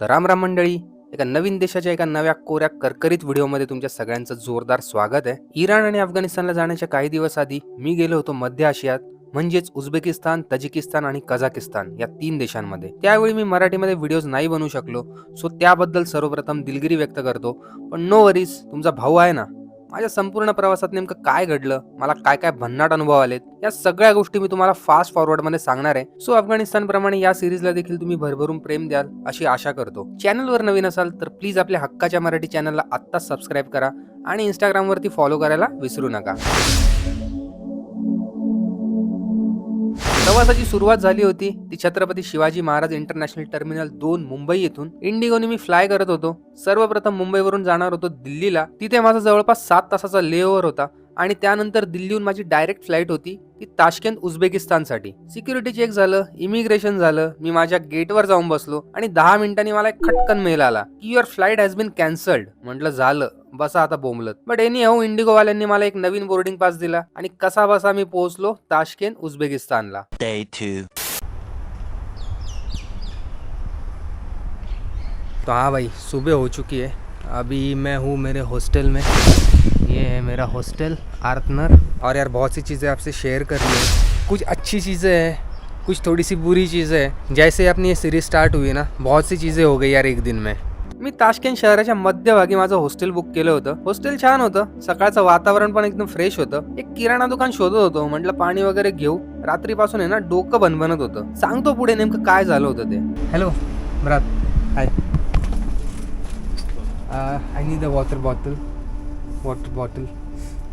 तर राम राम मंडळी एका नवीन देशाच्या एका नव्या कोऱ्या करकरीत व्हिडिओमध्ये तुमच्या सगळ्यांचं जोरदार स्वागत आहे. इराण आणि अफगाणिस्तानला जाण्याच्या काही दिवस आधी मी गेलो होतो मध्य आशियात म्हणजेच उझबेकिस्तान तजिकिस्तान आणि कझाकिस्तान या तीन देशांमध्ये. त्यावेळी मी मराठीमध्ये व्हिडिओज नाही बनवू शकलो सो त्याबद्दल सर्वप्रथम दिलगिरी व्यक्त करतो. पण नो वरीज तुमचा भाऊ आहे ना माझ्या संपूर्ण प्रवासात नेमकं काय घडलं? मला काय काय भन्नाट अनुभव आलेत? या सगळ्या गोष्टी मी तुम्हाला फास्ट फॉरवर्डमध्ये सांगणार आहे. सो अफगाणिस्तान प्रमाणे या सिरीजला देखील तुम्ही भरभरून प्रेम द्याल अशी आशा करतो. चॅनलवर नवीन असाल तर प्लीज आपल्या हक्काच्या मराठी चॅनलला आत्ताच सबस्क्राईब करा आणि इंस्टाग्रामवरती फॉलो करायला विसरू नका. प्रवासाची सुरुवात झाली होती. ती छत्रपती शिवाजी महाराज इंटरनॅशनल टर्मिनल दोन मुंबई येथून इंडिगोने मी फ्लाय करत होतो. सर्वप्रथम मुंबईवरून जाणार होतो दिल्लीला. तिथे माझा जवळपास सात तासाचा लेओव्हर होता. आणि त्यानंतर दिल्लीहून माझी डायरेक्ट फ्लाईट होती ती ताशकेंत उझबेकिस्तानसाठी. सिक्युरिटी चेक झालं इमिग्रेशन झालं मी माझ्या गेटवर जाऊन बसलो आणि दहा मिनिटांनी मला एक खटकन मेल आला की your flight has been cancelled म्हटलं झालं बसा आता बोंबलत. बट एनी हाऊ इंडिगोवाल्यांनी मला एक नवीन बोर्डिंग पास दिला आणि कसा बसा मी पोहोचलो ताशकेंत उझबेकिस्तानला. तो हाँ भाई सुबह हो चुकी है। अभी मैं हूँ मेरे हॉस्टल में। ये है मेरा हॉस्टल आर्तनर। और यार बहुत सी चीज़ें आपसे शेयर करनी है। कुछ अच्छी चीज़ें हैं कुछ थोड़ी सी बुरी चीज़ें हैं। जैसे अपनी ये सीरीज स्टार्ट हुई ना बहुत सी चीज़ें हो गई यार एक दिन में। मी ताशकेंत शहराच्या मध्यभागी माझं हॉस्टेल बुक केलं होतं. हॉस्टेल छान होतं सकाळचं वातावरण पण एकदम फ्रेश होतं. एक किराणा दुकान शोधत होतो म्हटलं पाणी वगैरे घेऊ. रात्रीपासून आहे ना डोकं बनबनत होतं. सांगतो पुढे नेमकं काय झालं होतं ते. Hello ब्रात hi I need the water bottle. Water bottle.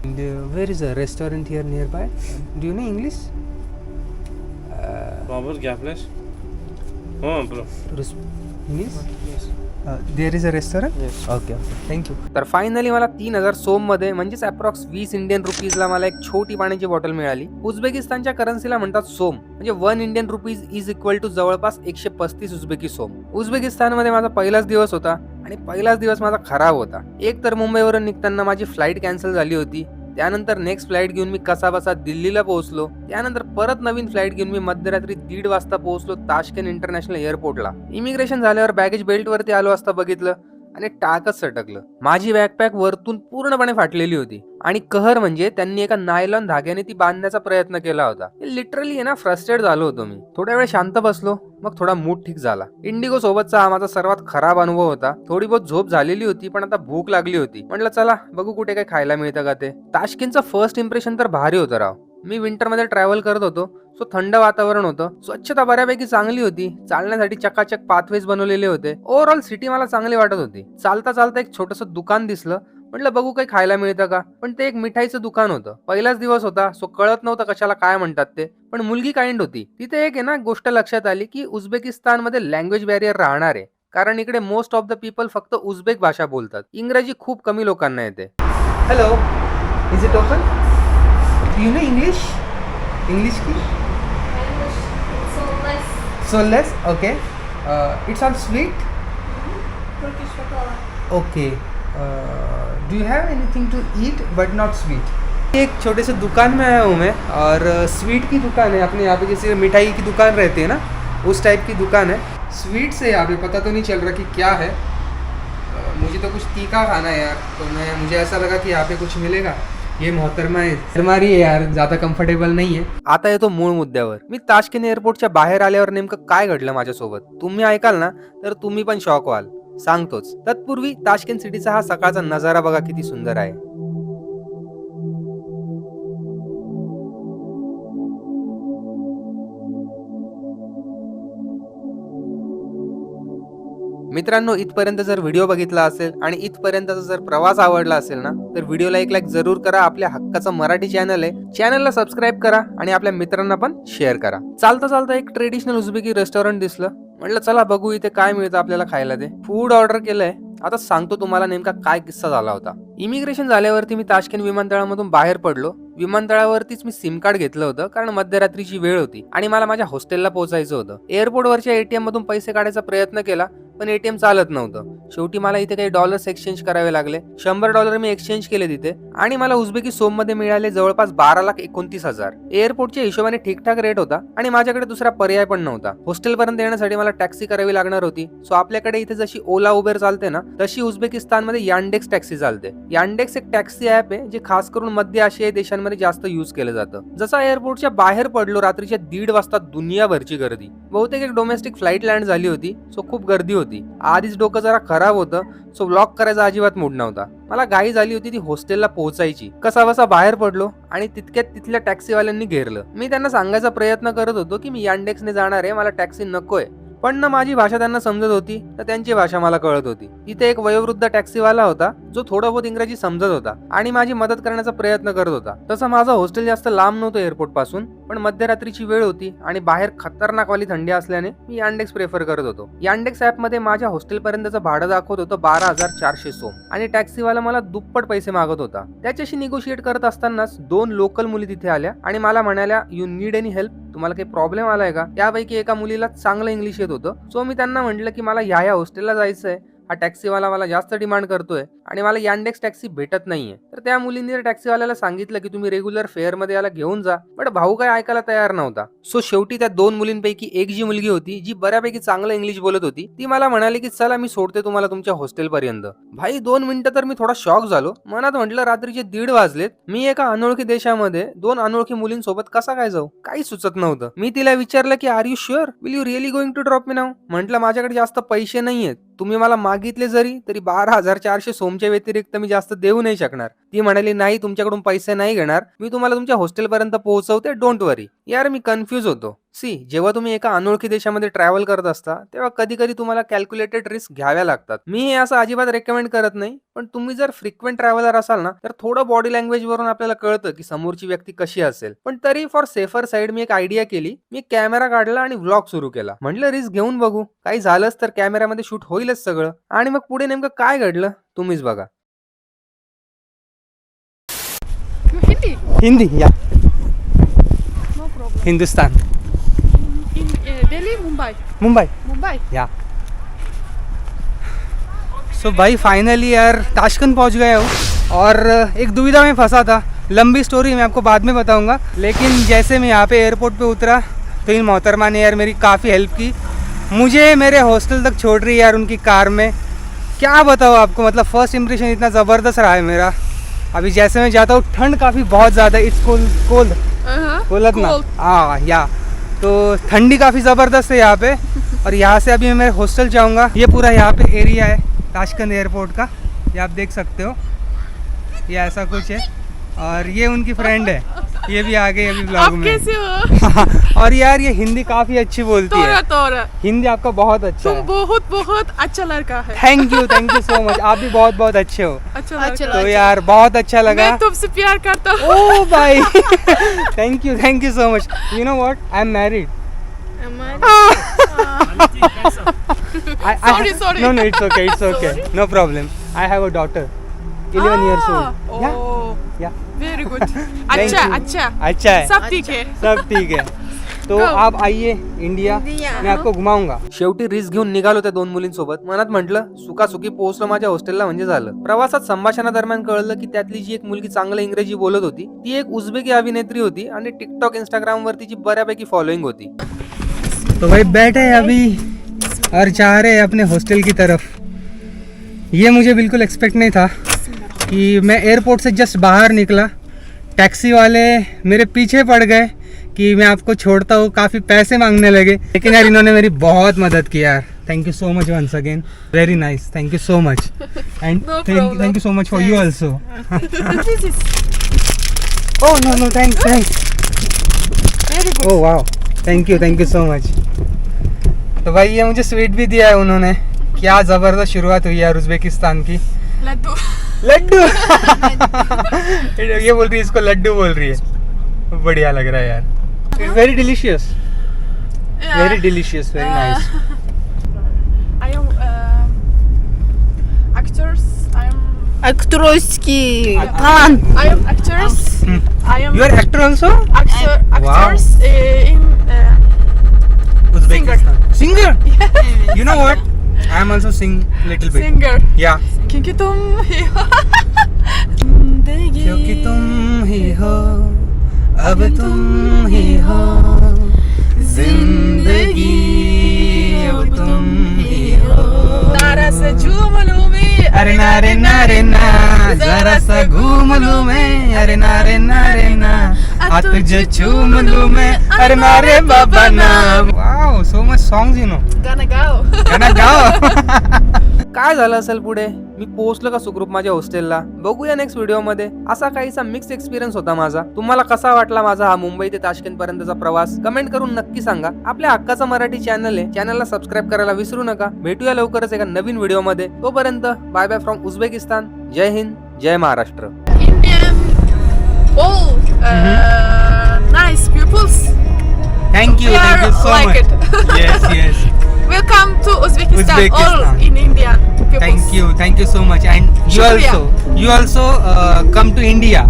And uh, where is a restaurant here nearby? Do you know English? Uh, Robert Gaplish? Oh, bro. English? Uh, there is a restaurant? Yes. Okay okay thank you तर finally मला तीन हजार सोममध्ये म्हणजेच approx वीस Indian रुपीजला मला एक छोटी पाण्याची बॉटल मिळाली उझबेकिस्तानच्या करन्सीला म्हणतात सोम म्हणजे one Indian rupees is equal to जवळपास एकशे पस्तीस उझबेकी सोम उझबेकिस्तानमध्ये माझा पहिलाच दिवस होता आणि पहिलाच दिवस माझा खराब होता. एक तर मुंबईवरून निघताना माझी फ्लाईट कॅन्सल झाली होती. त्यानंतर नेक्स्ट फ्लाईट घेऊन मी कसा बसा दिल्लीला पोहोचलो. त्यानंतर परत नवीन फ्लाईट घेऊन मी मध्यरात्री दीड वाजता पोहोचलो ताशकेन इंटरनॅशनल एअरपोर्टला इमिग्रेशन झाल्यावर बॅगेज बेल्टवरती आलो असता बघितलं. आणि टाकच सटकलं. माझी बॅकपॅक वरतून पूर्णपणे फाटलेली होती. आणि कहर म्हणजे त्यांनी एका नायलॉन धाग्याने ती बांधण्याचा प्रयत्न केला होता. लिटरली आहे ना फ्रस्ट्रेट झालो होतो मी. थोड्या वेळ शांत बसलो मग थोडा मूड ठीक झाला. इंडिगो सोबतचा हा माझा सर्वात खराब अनुभव होता. थोडी बहुत झोप झालेली होती पण आता भूक लागली होती. म्हटलं चला बघू कुठे काय खायला मिळतं का ते. ताशकिनचं फर्स्ट इम्प्रेशन तर भारी होतं राव. मी विंटरमध्ये ट्रॅव्हल करत होतो सो थंड वातावरण होतं. स्वच्छता बऱ्यापैकी चांगली होती. चालण्यासाठी चकाचक पाथवेज बनवलेले होते. ओव्हरऑल सिटी मला चांगली वाटत होती. चालता चालता एक छोटस दुकान दिसलं. म्हटलं बघू काही खायला मिळतं का? पण ते एक मिठाईचं दुकान होतं. पहिलाच दिवस होता. सो कळत नव्हतं कशाला काय म्हणतात ते. पण मुलगी काइंड होती. तिथे एक आहे ना गोष्ट लक्षात आली की उझबेकिस्तानमध्ये लँग्वेज बॅरियर राहणार आहे. कारण इकडे मोस्ट ऑफ द पीपल फक्त उझबेक भाषा बोलतात. इंग्रजी खूप कमी लोकांना येते. Hello is it open you know English English की less So less, okay. Uh, it's all sweet. Turkish baklava. Okay. Uh, do you have anything to eat but not sweet? एक छोटे से दुकान में आया हूँ मैं और स्वीट की दुकान है अपने यहाँ पे जैसे मिठाई की दुकान रहती है ना उस टाइप की दुकान है स्वीट से यहाँ पे पता तो नहीं चल रहा कि क्या है मुझे तो कुछ तीखा खाना है यार तो मैं मुझे ऐसा लगा कि यहाँ पे कुछ मिलेगा ये मोहतरमा आहे मारी आहे यार ज्यादा कम्फर्टेबल नाहीये आता येतो मूळ मुद्द्यावर. मी ताशकिन एअरपोर्टच्या बाहेर आल्यावर नेमकं काय घडलं माझ्यासोबत? तुम्ही ऐकाल ना? तर तुम्ही पण शॉक व्हाल. सांगतोच. तत्पूर्वी ताशकिन सिटीचा हा सकाळचा नजारा बघा किती सुंदर आहे. मित्रांनो इथपर्यंत जर व्हिडिओ बघितला असेल आणि इथपर्यंतचा जर प्रवास आवडला असेल ना तर व्हिडिओला एक लाईक जरूर करा. आपल्या हक्काचं मराठी चॅनल आहे. चॅनलला सबस्क्राईब करा आणि आपल्या मित्रांना पण शेअर करा. चालता चालता एक ट्रेडिशनल उझबेकी रेस्टॉरंट दिसलं. म्हटलं चला बघू इथे काय मिळतं आपल्याला खायला ते. फूड ऑर्डर केलंय. आता सांगतो तुम्हाला नेमका काय किस्सा झाला होता. इमिग्रेशन झाल्यावरती मी ताशकेन विमानतळामधून बाहेर पडलो. विमानतळावरतीच मी सिम कार्ड घेतलं होतं कारण मध्यरात्रीची वेळ होती आणि मला माझ्या हॉस्टेलला पोहोचायचं होतं. एअरपोर्टवरच्या एटीएम मधून पैसे काढायचा प्रयत्न केला. पण एटीएम चालत नव्हतं. शेवटी मला इथे काही डॉलर्स एक्सचेंज करावे लागले. शंभर डॉलर मी एक्सचेंज केले तिथे. आणि मला उझबेकी सोममध्ये मिळाले जवळपास बारा लाख एकोणतीस हजार. एअरपोर्टच्या हिशोबाने ठीकठाक रेट होता आणि माझ्याकडे दुसरा पर्याय पण नव्हता. हॉस्टेल पर्यंत येण्यासाठी मला टॅक्सी करावी लागणार होती. सो आपल्याकडे इथे जशी ओला उबेर चालते ना तशी उझबेकिस्तानमध्ये यांडेक्स टॅक्सी चालते. यांडेक्स एक टॅक्सी ऍप आहे जे खास करून मध्य आशियाई देशांमध्ये जास्त युज केलं जातं. जसा एअरपोर्टच्या बाहेर पडलो रात्रीच्या दीड वाजता दुनियाभरची गर्दी. बहुतेक एक डोमेस्टिक फ्लाईट लँड झाली होती. सो खूप गर्दी होती. आधीच डोकं जरा खराब होतं सो ब्लॉक करायचा अजिबात मूड नव्हता. मला घाई झाली होती ती हॉस्टेलला पोहोचायची. कसा बसा बाहेर पडलो आणि तितक्यात तिथल्या टॅक्सीवाल्यांनी घेरलं. मी त्यांना सांगायचा प्रयत्न करत होतो की मी यांडेक्सने जाणार आहे मला टॅक्सी नकोय. पण ना माझी भाषा त्यांना समजत होती तर त्यांची भाषा मला कळत होती. इथे एक वयोवृद्ध टॅक्सीवाला होता जो थोडं बहुत इंग्रजी समजत होता आणि माझी मदत करण्याचा प्रयत्न करत होता. तसं माझं हॉस्टेल जास्त लांब नव्हतं एअरपोर्टपासून पण मध्यरात्रीची वेळ होती आणि बाहेर खतरनाक वाली थंडी असल्याने मी यांडेक्स प्रेफर करत होतो. यांडेक्स ऍपमध्ये माझ्या हॉस्टेल पर्यंतचं भाडं दाखवत होतं बारा हजार चारशे सोम आणि टॅक्सीवाला मला दुप्पट पैसे मागत होता. त्याच्याशी निगोशिएट करत असतानाच दोन लोकल मुली तिथे आल्या आणि मला म्हणाल्या यू नीड एनी हेल्प तुम्हाला काही प्रॉब्लेम आलाय का? त्यापैकी एका मुलीला चांगलं इंग्लिश येत होतं. सो मी त्यांना म्हटलं की मला ह्या ह्या हॉस्टेलला आहे हा टॅक्सीवाला मला जास्त डिमांड करतोय आणि मला यांडेक्स टॅक्सी भेटत नाहीये. तर त्या मुलींनी टॅक्सीवाल्याला सांगितलं की तुम्ही रेग्युलर फेअरमध्ये याला घेऊन जा पण भाऊ काय ऐकायला तयार नव्हता. सो शेवटी त्या दोन मुलींपैकी एक जी मुलगी होती जी बऱ्यापैकी चांगलं इंग्लिश बोलत होती ती मला म्हणाली की चला मी सोडते तुम्हाला तुमच्या हॉस्टेल पर्यंत भाई दोन मिनिटं तर मी थोडा शॉक झालो. मनात म्हटलं रात्रीचे दीड वाजलेत. मी एका अनोळखी देशामध्ये दोन अनोळखी मुलींसोबत कसा काय जाऊ? काही सुचत नव्हतं. मी तिला विचारलं की are you sure will you really going to drop me नाव म्हटलं माझ्याकडे जास्त पैसे नाहीयेत. तुम्ही मला मागितले जरी तरी बारा हजार चारशे सोमच्या व्यतिरिक्त मी जास्त देऊ नाही शकणार. ती म्हणाली नाही तुमच्याकडून पैसे नाही घेणार. मी तुम्हाला तुमच्या हॉस्टेलपर्यंत पोहोचवते. Don't worry. यार मी कन्फ्युज होतो. सी जेव्हा तुम्ही एका अनोळखी देशामध्ये ट्रॅव्हल करत असता तेव्हा कधी कधी तुम्हाला कॅल्क्युलेटेड रिस्क घ्याव्या लागतात. मी हे असं अजिबात रेकमेंड करत नाही पण तुम्ही जर फ्रिक्वेंट ट्रॅव्हलर असाल ना तर थोडं बॉडी लँग्वेज वरून आपल्याला कळतं की समोरची व्यक्ती कशी असेल. पण तरी फॉर सेफर साईड मी एक आयडिया केली. मी कॅमेरा काढला आणि व्लॉग सुरू केला. म्हटलं रिस्क घेऊन बघू. काही झालंच तर कॅमेऱ्यामध्ये शूट होईलच सगळं. आणि मग पुढे नेमकं काय घडलं तुम्हीच बघा. हिंदी या. Hindustan In uh, Delhi, Mumbai. Mumbai Mumbai. या सो भाई फाइनली यार ताशकंद पहुँच गया हूँ और एक दुविधा में फंसा था। लंबी स्टोरी मैं आपको बाद में बताऊँगा। लेकिन जैसे मैं यहाँ पे एयरपोर्ट पे उतरा तो इन मोहतरमा ने यार मेरी काफ़ी हेल्प की। मुझे मेरे हॉस्टल तक छोड़ रही है यार उनकी कार में। क्या बताऊँ आपको मतलब फ़र्स्ट इम्प्रेशन इतना ज़बरदस्त रहा है मेरा। अभी जैसे मैं जाता हूँ ठंड काफ़ी बहुत ज़्यादा इट्स कोल्ड कोल्ड Uh-huh. ना। हाँ या। तो ठंडी काफ़ी ज़बरदस्त है यहाँ पे। और यहाँ से अभी मैं हॉस्टल जाऊँगा। ये पूरा यहाँ पे एरिया है ताशकंद एयरपोर्ट का। ये आप देख सकते हो। ये ऐसा कुछ है। और ये उनकी फ्रेंड है। ये भी आ गई अभी ब्लॉग में। कैसे हो? और यार ये हिंदी काफ़ी अच्छी बोलती तोरा है। तोरा हिंदी आपका बहुत अच्छा तुम है। बहुत बहुत अच्छा लड़का है। Thank you thank you so much आप भी बहुत बहुत अच्छे हो। अच्छा लड़का। तो यार बहुत अच्छा लगा। मैं तुमसे प्यार करता हूँ। ओ भाई। Thank you thank you so much you know what I am married Sorry, sorry. No, no, it's okay, it's okay. No problem. I have a daughter, 11 years old. Yeah, Good. Thank अच्छा you. अच्छा. अच्छा है. सब ठीक है. सब ठीक है. तो Go. आप आइए इंडिया. मैं आपको घुमाऊंगा. शेवटी रिस्क घेऊन निघालो त्या दोन मुलींसोबत. मनात म्हटलं सुखासुखी पोहोचलो माझ्या हॉस्टेलला म्हणजे झालं. प्रवासात संभाषणादरम्यान कळलं की त्यातली जी एक मुलगी चांगलं इंग्रजी बोलत होती ती एक उझबेकी अभिनेत्री होती आणि टिकटॉक इंस्टाग्राम वर तिची बऱ्यापैकी फॉलोइंग होती. तो भाई बैठे हैं अभी. और जा रहे हैं अपने हॉस्टल की तरफ. ये मुझे बिल्कुल एक्सपेक्ट नहीं था. कि मैं एयरपोर्ट से जस्ट बाहर निकला। टैक्सी वाले मेरे पीछे पड़ गए कि मैं आपको छोड़ता हूँ काफ़ी पैसे मांगने लगे। लेकिन यार इन्होंने मेरी बहुत मदद की यार। Thank you so much once again very nice thank you so much and thank you so much for you also thanks. thanks. very good. Oh wow. Thank you thank you so much तो भाई ये मुझे sweet भी दिया है उन्होंने। क्या ज़बरदस्त शुरुआत हुई यार उज़्बेकिस्तान की। लड्डू। लड्डू. ये बोल रही है इसको लड्डू बोल रही है। बढ़िया लग रहा है यार। It's very delicious Yeah. Very delicious very Uh, nice I am uh, actors I am. I am actors. Hmm. I am you are actor also actor, actors uh, in uh, Uzbekistan singer you know what I am also sing little bit. Singer. Yeah. क्योंकि तुम ही हो। क्योंकि तुम ही हो अब तुम ही हो ज़िंदगी अब तुम ही हो नारा से झूम लूँ मैं अरे ना रे ना जरा सा घूम लूँ मैं। अरे ना रे ना तुझे चूम लूँ मैं। अरे ना रे बाबा ना। So much songs you know काय झालं असेल पुढे? मी पोहोचलो का सुखरूप माझ्या हॉस्टेलला बघूया नेक्स्ट व्हिडिओमध्ये. असा काहीसा मिक्स एक्सपिरियन्स होता माझा. तुम्हाला कसा वाटला माझा हा मुंबई ते ताशकंद पर्यंतचा प्रवास? कमेंट करून नक्की सांगा. आपल्या हक्काचा मराठी चॅनल आहे. चॅनलला सबस्क्राईब करायला विसरू नका. भेटूया लवकरच एका नवीन व्हिडिओमध्ये. तोपर्यंत बाय बाय फ्रॉम उझबेकिस्तान. जय हिंद जय Maharashtra. All uh, nice pupils. Thank you, we thank you so like much. It. yes, yes. Welcome to Uzbekistan, Uzbekistan, all in India. Peoples. Thank you, thank you so much. And you Shukriya. also, you also uh, come to India.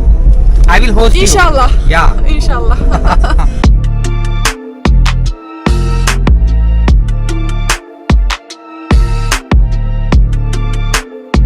I will host Inshallah. you. Inshallah. Yeah. Inshallah.